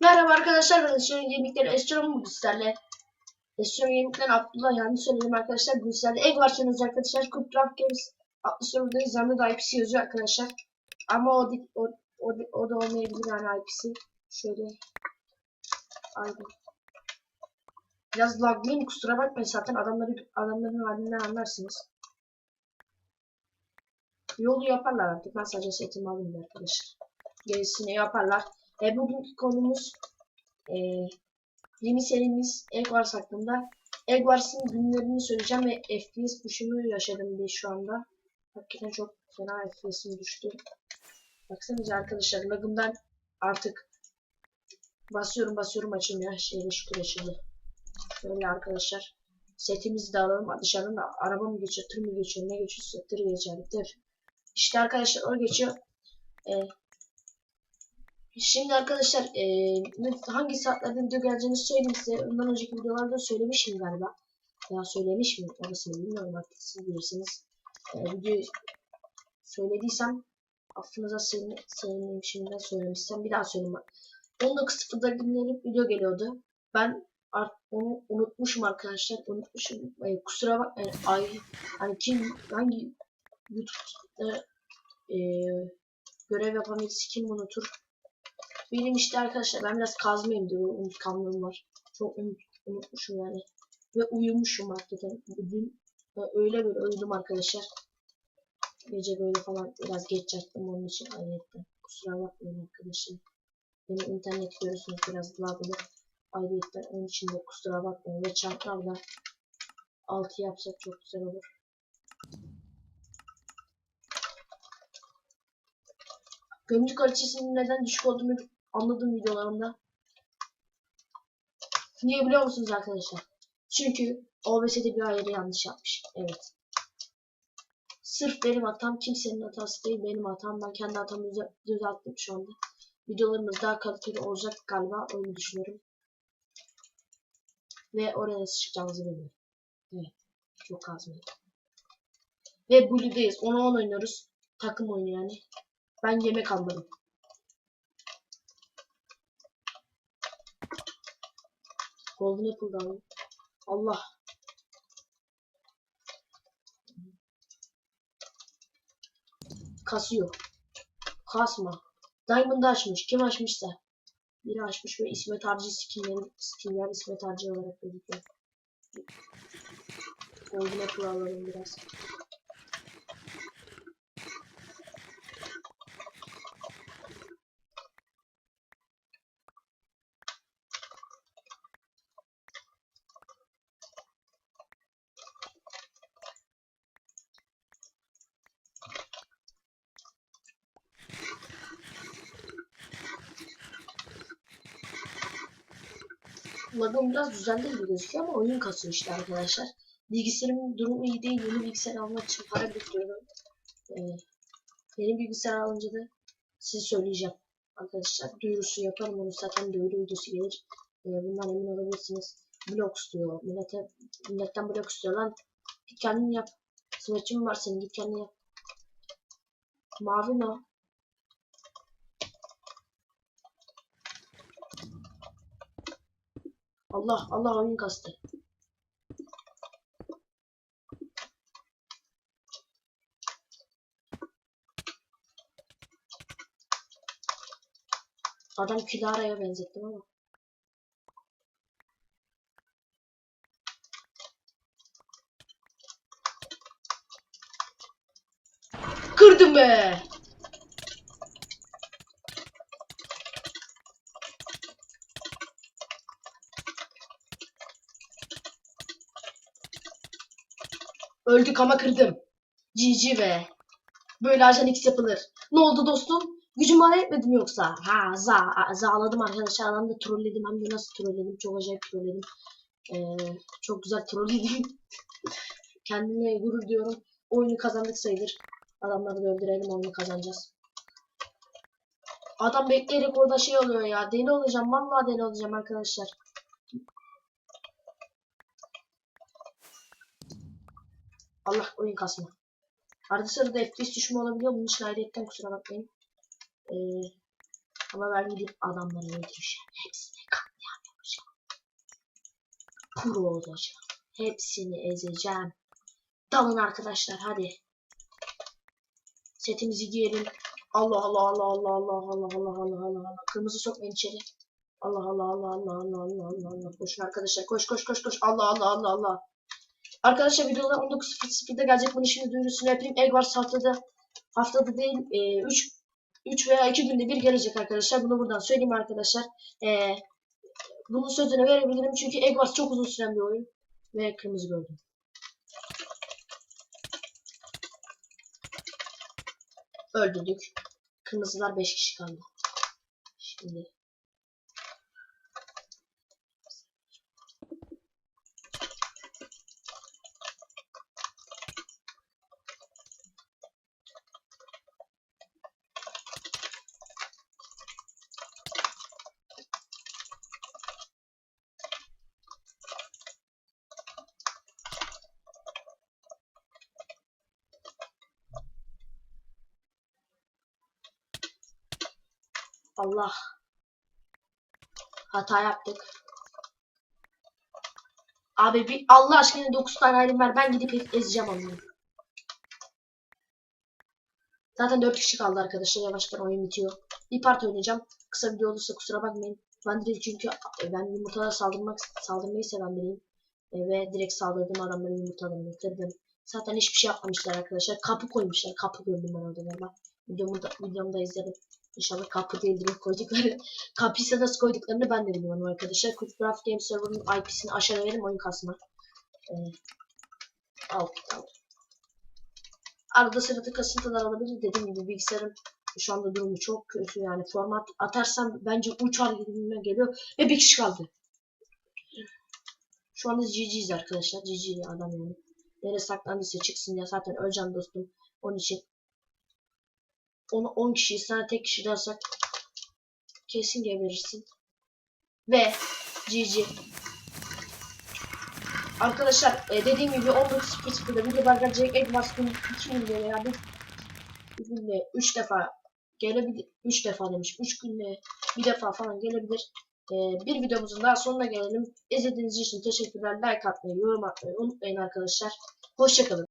Merhaba arkadaşlar ben Esra Yemekleri Esra'nın bugün sizlerle Esra Yemekleri Abdullah yanlış söyledim arkadaşlar. Bugün sizlerle egg varsanız arkadaşlar Craft Games adlı serverdayız. Yanında da IP'si yazıyor arkadaşlar. Ama o, o, o, o da olmayabilir yani IP'si şöyle aynen biraz laglıyım kusura bakmayın zaten adamları adamların halinden anlarsınız. Yolu yaparlar artık. Ben sadece setimi alayım arkadaşlar. Gerisini yaparlar e, bugünkü konumuz e, yeni serimiz Eggwars hakkında. Eggwars'ın günlerini söyleyeceğim ve FPS düşümü yaşadım bir şu anda. Hakikaten çok fena FPS'im düştü. Baksanıza arkadaşlar lagımdan artık basıyorum basıyorum açılmıyor. Şeyle şükür açıldı. Böyle arkadaşlar. Setimizi de alalım. Dışarıdan da araba mı geçiyor, tır mı geçiyor, ne geçiyorsa tır geçer, tır. İşte arkadaşlar o geçiyor. E, Şimdi arkadaşlar ne- hangi saatlerde video geleceğini söyleyeyim size. Ondan önceki videolarda söylemişim galiba. Ya söylemiş miyim? Orasını bilmiyorum artık siz bilirsiniz. Eee videoyu söylediysem affınıza sığın- sığınayım şimdiden söylemişsem bir daha söyleyeyim. bak. 19.00'da dinlenip video geliyordu. Ben onu unutmuşum arkadaşlar. Unutmuşum. Ay, kusura bakmayın. Ay hani kim hangi YouTube'da eee görev yapan birisi kim unutur? Benim işte arkadaşlar ben biraz kazmayayım diyor unutkanlığım var. Çok unut, unutmuşum yani. Ve uyumuşum hakikaten. Bugün e, öyle böyle uyudum arkadaşlar. Gece böyle falan biraz geç yattım onun için ayrıca. Kusura bakmayın arkadaşlar. Benim internet görüyorsunuz biraz laglı. Ayrıca onun için de kusura bakmayın. Ve çarplarla 6 yapsak çok güzel olur. Görüntü kalitesinin neden düşük olduğunu anladım videolarımda. Niye biliyor musunuz arkadaşlar? Çünkü OBS'de bir ayarı yanlış yapmış. Evet. Sırf benim hatam kimsenin hatası değil benim hatam. Ben kendi hatamı düze- düzelttim şu anda. Videolarımız daha kaliteli olacak galiba öyle düşünüyorum. Ve oraya nasıl çıkacağımızı bilmiyorum. Evet. Çok kazmayın. Ve Blue'dayız. 10'a 10 oynuyoruz. Takım oyunu yani. Ben yemek almadım. Golden Apple'dan. Allah. Kasıyor. Kasma. Diamond açmış. Kim açmışsa. Biri açmış ve İsmet Harcı skinleri, skinler İsmet Harcı olarak gözüküyor. Golden Apple alalım biraz. Lagım biraz düzenli gibi gözüküyor ama oyun kasıyor işte arkadaşlar. Bilgisayarımın durumu iyi değil. Yeni bilgisayar almak için para biriktiriyorum. Ee, yeni bilgisayar alınca da size söyleyeceğim. Arkadaşlar duyurusu yaparım onu zaten duyuru videosu gelir. Ee, bundan emin olabilirsiniz. Blok istiyor. Millete, milletten blok istiyor lan. Git kendin yap. Hizmetçin var senin git kendin yap. Mavi mi Allah Allah oyun kastı. Adam Kilara'ya benzettim ama. Kırdım be. Öldük ama kırdım. GG be. Böyle ajan X yapılır. Ne oldu dostum? Gücüm bana yetmedi mi yoksa? Ha za zağladım arkadaşlar. Adamı da trolledim. Hem de nasıl trolledim? Çok acayip trolledim. Ee, çok güzel trolledim. Kendime gurur diyorum. Oyunu kazandık sayılır. Adamları da öldürelim oyunu kazanacağız. Adam bekleyerek orada şey oluyor ya. Deli olacağım. Vallahi deli olacağım arkadaşlar. Allah oyun kasma. Arada sırada FPS düşme olabiliyor. Bunun için kusura bakmayın. Ee, Ama ben gidip adamları öldüreceğim. Hepsini katliam yapacağım. Pro olacağım. Hepsini ezeceğim. Dalın arkadaşlar hadi. Setimizi giyelim. Allah Allah Allah Allah Allah Allah Allah Allah Allah Allah. Kırmızı sokmayın içeri. Allah Allah Allah Allah Allah Allah Allah Allah. Koşun arkadaşlar koş koş koş koş. Allah Allah Allah Allah. Arkadaşlar videolar 19.00'da gelecek. Bunu şimdi duyurusunu yapayım. Egg Wars haftada haftada değil 3 3 veya 2 günde bir gelecek arkadaşlar. Bunu buradan söyleyeyim arkadaşlar. E, bunun sözünü verebilirim çünkü Egg Wars çok uzun süren bir oyun. Ve kırmızı gördüm. Öldürdük. Kırmızılar 5 kişi kaldı. Şimdi Allah. Hata yaptık. Abi bir Allah aşkına 9 tane halim var. Ben gidip ezeceğim onu. Zaten 4 kişi kaldı arkadaşlar. Yavaştan oyun bitiyor. Bir part oynayacağım. Kısa video olursa kusura bakmayın. Ben direkt çünkü ben yumurtalara saldırmak saldırmayı seven biriyim. E, ve direkt saldırdığım adamları yumurtalarını bitirdim. Zaten hiçbir şey yapmamışlar arkadaşlar. Kapı koymuşlar. Kapı gördüm ben orada galiba. Videomu da, videomda izledim. İnşallah kapı değil direkt koydukları. Kapıysa nasıl koyduklarını ben de bilmiyorum arkadaşlar. Craft Game Server'ın IP'sini aşağı verelim oyun kasma. Ee, al, al. Arada sırada kasıntılar olabilir. Dediğim gibi bilgisayarım şu anda durumu çok kötü yani. Format atarsam bence uçar gibime geliyor. Ve bir kişi kaldı. Şu anda GG'yiz arkadaşlar. GG adam yani. Nereye saklandıysa çıksın ya zaten öleceğim dostum. Onun için onu 10 kişiyi sana tek kişi dersek kesin geberirsin. Ve GG. Arkadaşlar e, dediğim gibi 19.00'da videolar gelecek. Egg Mask'ın 2 günde veya bir, bir günde 3 defa gelebilir. 3 defa demiş. 3 günde bir defa falan gelebilir. E, bir videomuzun daha sonuna gelelim. İzlediğiniz için teşekkürler. Like atmayı, yorum atmayı unutmayın arkadaşlar. Hoşçakalın.